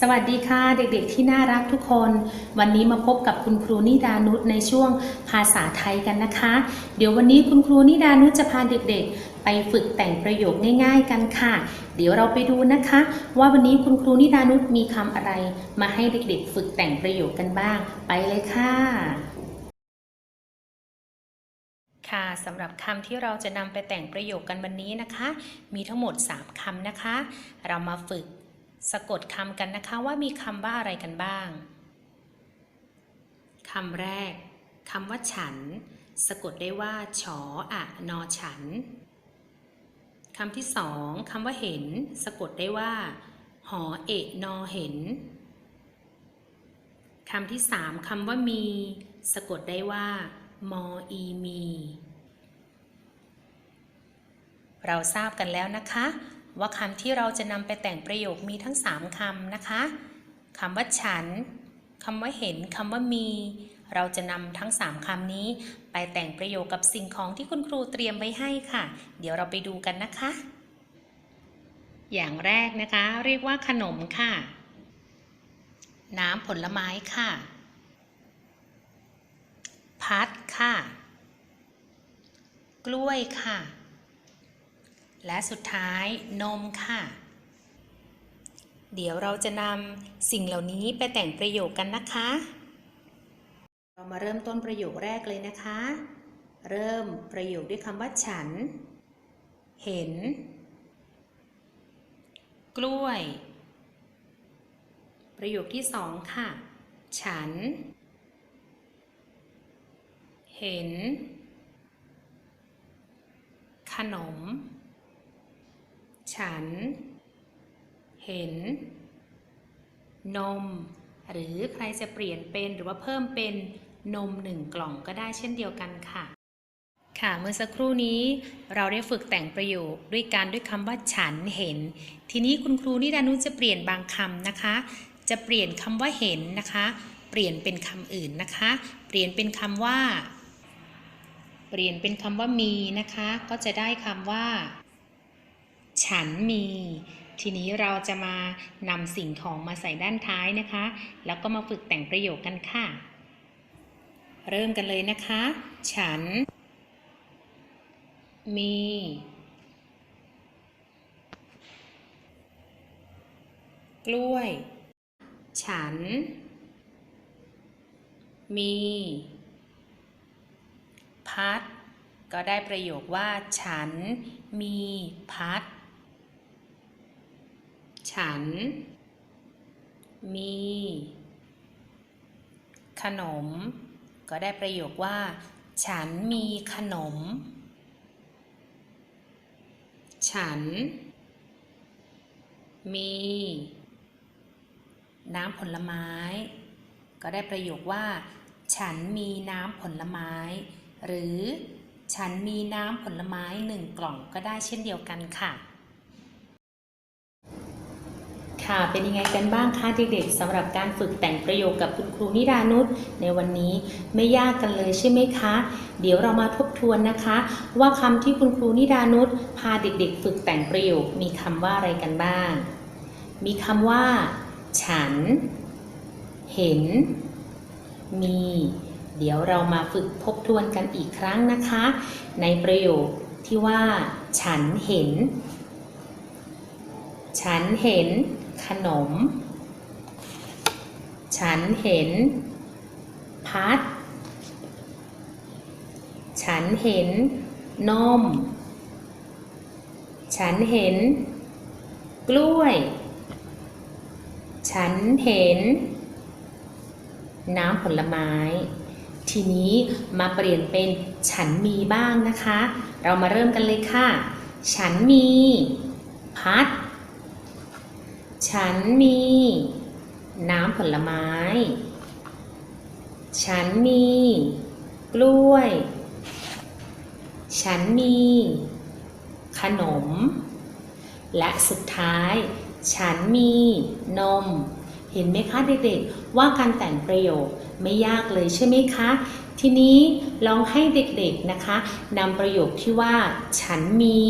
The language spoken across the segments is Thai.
สวัสดีค่ะเด็กๆที่น่ารักทุกคน วันนี้มาพบกับคุณครูนิดานุชในช่วงภาษาไทยกันนะคะ เดี๋ยววันนี้คุณครูนิดานุชจะพาเด็กๆ ไปฝึกแต่งประโยคง่าย ๆ กันค่ะ เดี๋ยวเราไปดูนะคะ ว่าวันนี้คุณครูนิดานุชมีคำอะไร มาให้เด็กๆ ฝึกแต่งประโยคกันบ้าง ไปเลยค่ะค่ะสำหรับคำที่เราจะนำไปแต่งประโยคกันวันนี้นะคะ มีทั้งหมด 3คำนะคะ เรามาฝึก สะกดคำกันนะคะว่ามีคำว่าอะไรกันบ้างคำแรกคำว่าฉัน สะกดได้ว่าฉออะนอฉันคำที่สองคำว่าเห็น สะกดได้ว่า หอเอะนอเห็นคำที่สามคำว่ามี สะกดได้ว่า มออีมี เราทราบกันแล้วนะคะ ว่าคำที่เราจะนำไปแต่งประโยคมีทั้ง 3คำนะคะคำว่าฉันคำว่าเห็นคำว่ามี เราจะนำทั้ง 3คำนี้ ไปแต่งประโยคกับสิ่งของที่คุณครูเตรียมไว้ให้ค่ะ เดี๋ยวเราไปดูกันนะคะ อย่างแรกนะคะ เรียกว่าขนมค่ะ น้ำผลไม้ค่ะ พัดค่ะ กล้วยค่ะ และสุดท้ายนมค่ะ เดี๋ยวเราจะนำสิ่งเหล่านี้ไปแต่งประโยคกันนะคะ เรามาเริ่มต้นประโยคแรกเลยนะคะ เริ่มประโยคด้วยคำว่าฉัน เห็น กล้วย ประโยคที่สองค่ะ ฉัน เห็น ขนม ฉัน เห็น นม หรือใครจะเปลี่ยนเป็นหรือว่าเพิ่มเป็นนมหนึ่งกล่องก็ได้เช่นเดียวกันค่ะ ค่ะเมื่อสักครู่นี้เราได้ฝึกแต่งประโยคด้วยการด้วยคำว่าฉันเห็น ทีนี้คุณครูนิดานุจะเปลี่ยนบางคำนะคะ จะเปลี่ยนคำว่าเห็นนะคะ เปลี่ยนเป็นคำอื่นนะคะ เปลี่ยนเป็นคำว่า เปลี่ยนเป็นคำว่ามีนะคะ ก็จะได้คำว่า ฉันมี ทีนี้เราจะมานำสิ่งของมาใส่ด้านท้ายนะคะ แล้วก็มาฝึกแต่งประโยคกันค่ะ เริ่มกันเลยนะคะ ฉัน มี กล้วย ฉัน มี พัด ก็ได้ประโยคว่า ฉัน มีพัด ฉัน มี ขนม ก็ได้ประโยคว่า ฉันมีขนม ฉัน มี น้ำผลไม้ ก็ได้ประโยคว่า ฉันมีน้ำผลไม้ หรือ ฉันมีน้ำผลไม้หนึ่งกล่องก็ได้เช่นเดียวกันค่ะ ค่ะ เป็นยังไงกันบ้างคะเด็กๆสำหรับการฝึกแต่งประโยคกับคุณครูนิดานุชในวันนี้ไม่ยากกันเลยใช่ไหมคะ เดี๋ยวเรามาทบทวนนะคะ ว่าคำที่คุณครูนิดานุชพาเด็กๆ ฝึกแต่งประโยคมีคำว่าอะไรกันบ้าง มีคำว่า ฉัน เห็น มี เดี๋ยวเรามาฝึกทบทวนกันอีกครั้งนะคะ ในประโยคที่ว่า ฉันเห็น ฉันเห็น ขนม ฉันเห็น พัด ฉันเห็นนม ฉันเห็น กล้วย ฉันเห็น น้ำผลไม้ ทีนี้มาเปลี่ยนเป็นฉันมีบ้างนะคะ เรามาเริ่มกันเลยค่ะ ฉันมี พัด ฉันมีน้ำผลไม้ ฉันมี กล้วย ฉันมี ขนม และสุดท้าย ฉันมีนม เห็นไหมคะเด็กๆ ว่าการแต่งประโยคไม่ยากเลยใช่ไหมคะ ทีนี้ลองให้เด็กๆนะคะนำประโยคที่ว่า ฉันมี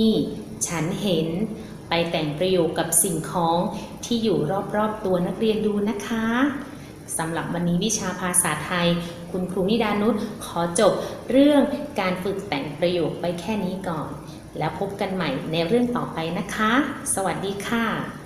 ฉันเห็น ไปแต่งประโยคกับสิ่งของที่อยู่รอบๆตัวนักเรียนดูนะคะสำหรับวันนี้วิชาภาษาไทย คุณครูนิดานุชขอจบเรื่องการฝึกแต่งประโยคไปแค่นี้ก่อน แล้วพบกันใหม่ในเรื่องต่อไปนะคะ สวัสดีค่ะ